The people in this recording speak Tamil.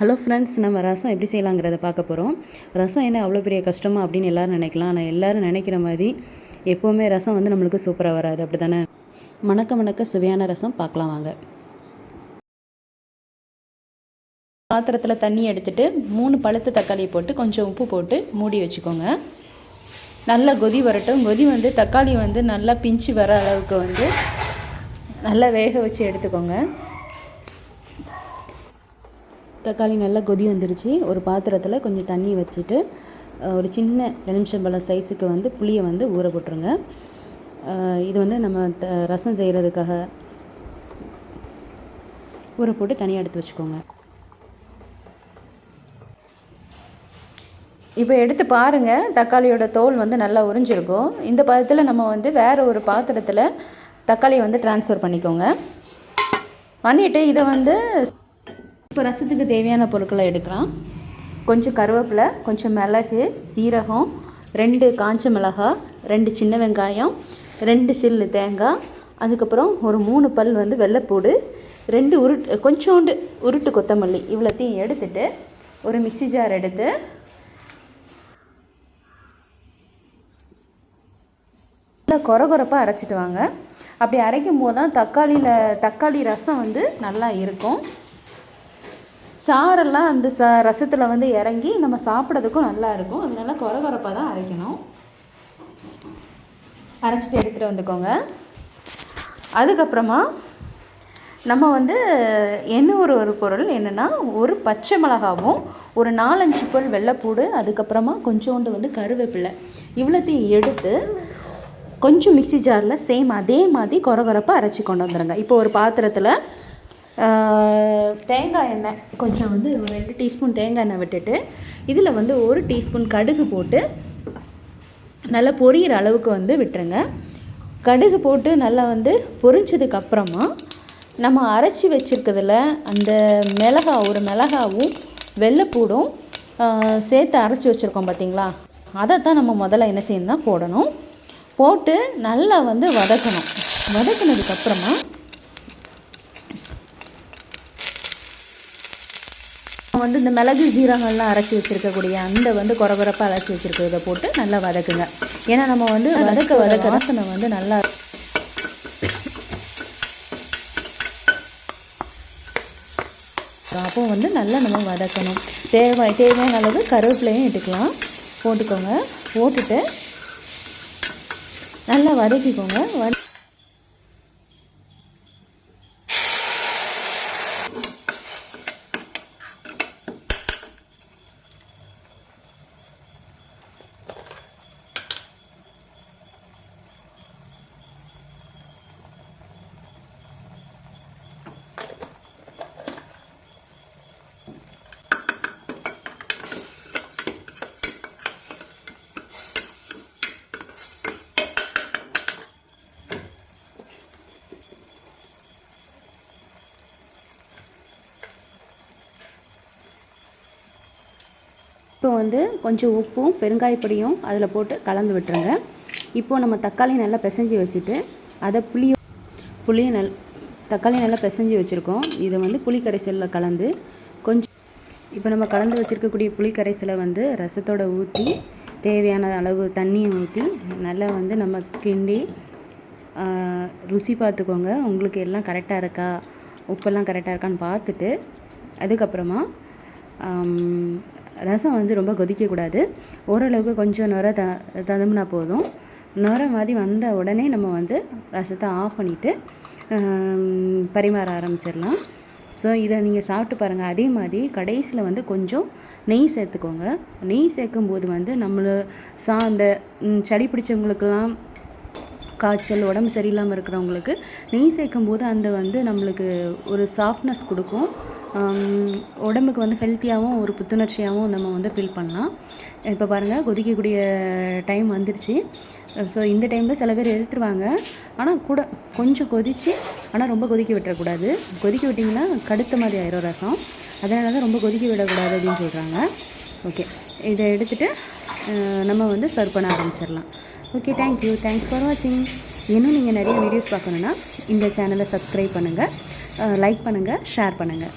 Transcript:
ஹலோ ஃப்ரெண்ட்ஸ் நம்ம ரசம் எப்படி செய்யலாங்கிறத பார்க்க போகிறோம் ரசம் என்ன அவ்வளோ பெரிய கஷ்டமா அப்படின்னு எல்லோரும் நினைக்கலாம். ஆனால் எல்லோரும் நினைக்கிற மாதிரி எப்போவுமே ரசம் வந்து நம்மளுக்கு சூப்பராக வராது. அப்படி தானே மணக்க மணக்க சுவையான ரசம் பார்க்கலாம் வாங்க. பாத்திரத்தில் தண்ணி எடுத்துகிட்டு மூணு பழுத்த தக்காளி போட்டு கொஞ்சம் உப்பு போட்டு மூடி வச்சுக்கோங்க. நல்லா கொதி வரட்டும். கொதி வந்து தக்காளி வந்து நல்லா பிஞ்சு வர அளவுக்கு வந்து நல்லா வேக வச்சு எடுத்துக்கோங்க. தக்காளி நல்லா கொதி வந்துருச்சு. ஒரு பாத்திரத்தில் கொஞ்சம் தண்ணி வச்சுட்டு ஒரு சின்ன எலுமிச்சம்பழம் சைஸுக்கு வந்து புளியை வந்து ஊற போட்டுருங்க. இது வந்து நம்ம த ரசம் செய்கிறதுக்காக ஊற போட்டு தனியாக எடுத்து வச்சுக்கோங்க. இப்போ எடுத்து பாருங்கள் தக்காளியோட தோல் வந்து நல்லா உறிஞ்சிருக்கும். இந்த பதத்தில் நம்ம வந்து வேறு ஒரு பாத்திரத்தில் தக்காளியை வந்து ட்ரான்ஸ்ஃபர் பண்ணிக்கோங்க. பண்ணிவிட்டு இதை வந்து இப்போ ரசத்துக்கு தேவையான பொருட்களை எடுக்கலாம். கொஞ்சம் கருவேப்பிலை கொஞ்சம் மிளகு சீரகம் ரெண்டு காஞ்ச மிளகாய் ரெண்டு சின்ன வெங்காயம் ரெண்டு சில்லு தேங்காய் அதுக்கப்புறம் ஒரு மூணு பல் வந்து வெள்ளைப்பூடு ரெண்டு உருட்டு கொஞ்சோண்டு உருட்டு கொத்தமல்லி இவ்வளோத்தையும் எடுத்துட்டு ஒரு மிக்சி ஜார் எடுத்து நல்லா கொர கொரப்பாக அரைச்சிட்டு வாங்க. அப்படி அரைக்கும் போது தான் தக்காளியில் தக்காளி ரசம் வந்து நல்லா இருக்கும். சாரெல்லாம் அந்த ச ரசத்தில் வந்து இறங்கி நம்ம சாப்பிட்றதுக்கும் நல்லா இருக்கும் அதனால குறை குறைப்பாக தான் அரைக்கணும். அரைச்சிட்டு எடுத்துகிட்டு வந்துக்கோங்க. அதுக்கப்புறமா நம்ம வந்து என்ன ஒரு ஒரு பொருள் என்னென்னா ஒரு பச்சை மிளகாவும் ஒரு நாலஞ்சு பொருள் வெள்ளைப்பூடு அதுக்கப்புறமா கொஞ்சோண்டு வந்து கருவேப்பிலை. இவ்வளோத்தையும் எடுத்து கொஞ்சம் மிக்சி ஜாரில் சேம் அதே மாதிரி குறை குறைப்பாக அரைச்சி கொண்டு வந்துடுங்க இப்போ ஒரு பாத்திரத்தில் தேங்காய் எண்ணெய். கொஞ்சம் வந்து ஒரு ரெண்டு டீஸ்பூன் தேங்காய் எண்ணெய் விட்டுட்டு இதில் வந்து ஒரு டீஸ்பூன் கடுகு போட்டு நல்லா பொரியிற அளவுக்கு வந்து விட்டுருங்க. கடுகு போட்டு நல்லா வந்து பொரிஞ்சதுக்கப்புறமா நம்ம அரைச்சி வச்சுருக்கிறதுல அந்த மிளகா ஒரு மிளகாவும் வெள்ளைப்பூடும் சேர்த்து அரைச்சி வச்சுருக்கோம் பார்த்திங்களா அதை தான் நம்ம முதல்ல என்ன செய்யணும்னா போடணும். போட்டு நல்லா வந்து வதக்கணும். வதக்கினதுக்கப்புறமா வந்து இந்த மிளகு ஜீரகம்லாம் அரைச்சி வச்சுருக்கக்கூடிய அந்த வந்து குறகுறப்பாக அரைச்சி வச்சுருக்கிறத போட்டு நல்லா வதக்குங்க. ஏன்னா நம்ம வந்து வதக்க வதக்க வாசனை வந்து நல்லா அப்போ வந்து நல்லா நம்ம வதக்கணும். தேவை தேவையான அளவு கருவேப்பிலையும் இட்டுக்கலாம். போட்டுக்கோங்க. போட்டுட்டு நல்லா வதக்கிக்கோங்க. இப்போ வந்து கொஞ்சம் உப்பும் பெருங்காயப்பொடியும் அதில் போட்டு கலந்து விட்டுருங்க. இப்போது நம்ம தக்காளி நல்லா பிசைஞ்சி வச்சுட்டு அதை புளியும் புளியும் நல் தக்காளி நல்லா பிசைஞ்சி வச்சுருக்கோம். இதை வந்து புளி கரைசலில் கலந்து கொஞ்சம் இப்போ நம்ம கலந்து வச்சுருக்கக்கூடிய புளி கரைசலை வந்து ரசத்தோடு ஊற்றி தேவையான அளவு தண்ணியை ஊற்றி நல்லா வந்து நம்ம கிண்டி ருசி பார்த்துக்கோங்க. உங்களுக்கு எல்லாம் கரெக்டாக இருக்கா? உப்பெல்லாம் கரெக்டாக இருக்கான்னு பார்த்துட்டு அதுக்கப்புறமா ரசம் வந்து ரொம்ப கொதிக்கக்கூடாது. ஓரளவுக்கு கொஞ்சம் நுர த ததும்புனா போதும். நுர மாதிரி வந்த உடனே நம்ம வந்து ரசத்தை ஆஃப் பண்ணிவிட்டு பரிமாற ஆரம்பிச்சிடலாம். ஸோ இதை நீங்கள் சாப்பிட்டு பாருங்கள் அதே மாதிரி கடைசியில் வந்து கொஞ்சம் நெய் சேர்த்துக்கோங்க. நெய் சேர்க்கும்போது வந்து நம்மளை சா அந்த சளி பிடிச்சவங்களுக்கெல்லாம் காய்ச்சல் உடம்பு சரியில்லாமல் இருக்கிறவங்களுக்கு நெய் சேர்க்கும்போது அந்த வந்து நம்மளுக்கு ஒரு சாஃப்ட்னஸ் கொடுக்கும். உடம்புக்கு வந்து ஹெல்த்தியாகவும் ஒரு புத்துணர்ச்சியாகவும் நம்ம வந்து ஃபீல் பண்ணலாம். இப்போ பாருங்கள் கொதிக்கக்கூடிய டைம் வந்துடுச்சு. ஸோ இந்த டைமில் சில பேர் எடுத்துருவாங்க. ஆனால் கூட கொஞ்சம் கொதித்து ஆனால் ரொம்ப கொதிக்க விட்டுறக்கூடாது கொதிக்க விட்டிங்கன்னா கடுத்த மாதிரி ஆயிரும் ரசம். அதனால தான் ரொம்ப கொதிக்க விடக்கூடாது அப்படின்னு சொல்கிறாங்க ஓகே இதை எடுத்துகிட்டு நம்ம வந்து சர்வ் பண்ண ஆரம்பிச்சிடலாம். ஓகே தேங்க்யூ தேங்க்ஸ் ஃபார் வாட்சிங் இன்னும் நீங்கள் நிறைய வீடியோஸ் பார்க்கணுன்னா இந்த சேனலை சப்ஸ்கிரைப் பண்ணுங்கள் லைக் பண்ணுங்கள் ஷேர் பண்ணுங்கள்